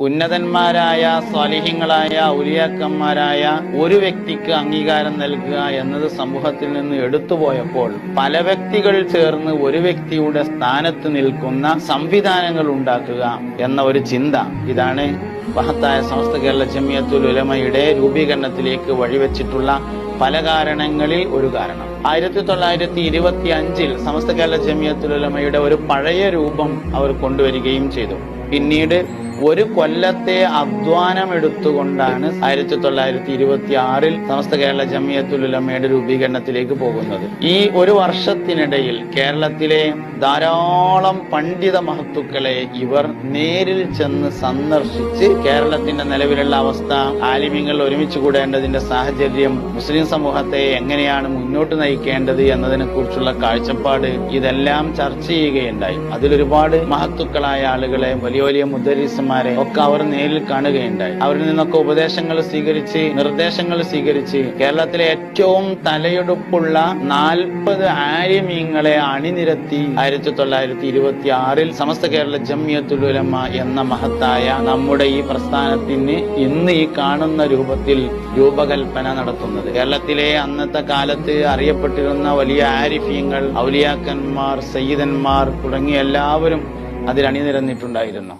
ഉന്നതന്മാരായ സ്വാലിഹ്യങ്ങളായ ഉലിയാക്കന്മാരായ ഒരു വ്യക്തിക്ക് അംഗീകാരം നൽകുക എന്നത് സമൂഹത്തിൽ നിന്ന് എടുത്തുപോയപ്പോൾ പല വ്യക്തികൾ ചേർന്ന് ഒരു വ്യക്തിയുടെ സ്ഥാനത്ത് നിൽക്കുന്ന സംവിധാനങ്ങൾ ഉണ്ടാക്കുക എന്ന ഒരു ചിന്ത ഇതാണ് മഹത്തായ സമസ്ത കേരള ജമിയത്തുൽ ഉലമയുടെ രൂപീകരണത്തിലേക്ക് വഴിവെച്ചിട്ടുള്ള പല കാരണങ്ങളിൽ ഒരു കാരണം. ആയിരത്തി തൊള്ളായിരത്തി ഇരുപത്തി അഞ്ചിൽ സമസ്ത കേരള ജമിയത്തുൽ ഉലമയുടെ ഒരു പഴയ രൂപം അവർ കൊണ്ടുവരികയും ചെയ്തു. പിന്നീട് ഒരു കൊല്ലത്തെ അധ്വാനം എടുത്തുകൊണ്ടാണ് ആയിരത്തി തൊള്ളായിരത്തി ഇരുപത്തി ആറിൽ സമസ്ത കേരള ജമിയത്തുലമയുടെ രൂപീകരണത്തിലേക്ക് പോകുന്നത്. ഈ ഒരു വർഷത്തിനിടയിൽ കേരളത്തിലെ ധാരാളം പണ്ഡിത മഹത്തുക്കളെ ഇവർ നേരിൽ ചെന്ന് സന്ദർശിച്ച് കേരളത്തിന്റെ നിലവിലുള്ള അവസ്ഥ ആലിമ്യങ്ങൾ ഒരുമിച്ച് കൂടേണ്ടതിന്റെ സാഹചര്യം മുസ്ലിം സമൂഹത്തെ എങ്ങനെയാണ് മുന്നോട്ട് നയിക്കേണ്ടത് എന്നതിനെ കുറിച്ചുള്ള കാഴ്ചപ്പാട് ഇതെല്ലാം ചർച്ച ചെയ്യുകയുണ്ടായി. അതിലൊരുപാട് മഹത്തുക്കളായ ആളുകളെ വലിയ വലിയ മുദ്രീസന്മാരെ ഒക്കെ അവർ നേരിൽ കാണുകയുണ്ടായി. അവരിൽ നിന്നൊക്കെ ഉപദേശങ്ങൾ സ്വീകരിച്ച് നിർദ്ദേശങ്ങൾ സ്വീകരിച്ച് കേരളത്തിലെ ഏറ്റവും തലയെടുപ്പുള്ള നാൽപ്പത് ആര്യമീങ്ങളെ അണിനിരത്തി ആയിരത്തി തൊള്ളായിരത്തി ഇരുപത്തി ആറിൽ സമസ്ത കേരള ജമിയത്തുൽ ഉലമ എന്ന മഹത്തായ നമ്മുടെ ഈ പ്രസ്ഥാനത്തിന് ഇന്ന് ഈ കാണുന്ന രൂപത്തിൽ രൂപകൽപ്പന നടത്തുന്നത്. കേരളത്തിലെ അന്നത്തെ കാലത്ത് അറിയപ്പെട്ടിരുന്ന വലിയ ആരിഫ്യങ്ങൾ ഔലിയാക്കന്മാർ സയ്യിദന്മാർ തുടങ്ങിയ എല്ലാവരും അതിൽ അണിനിരന്നിട്ടുണ്ടായിരുന്നു.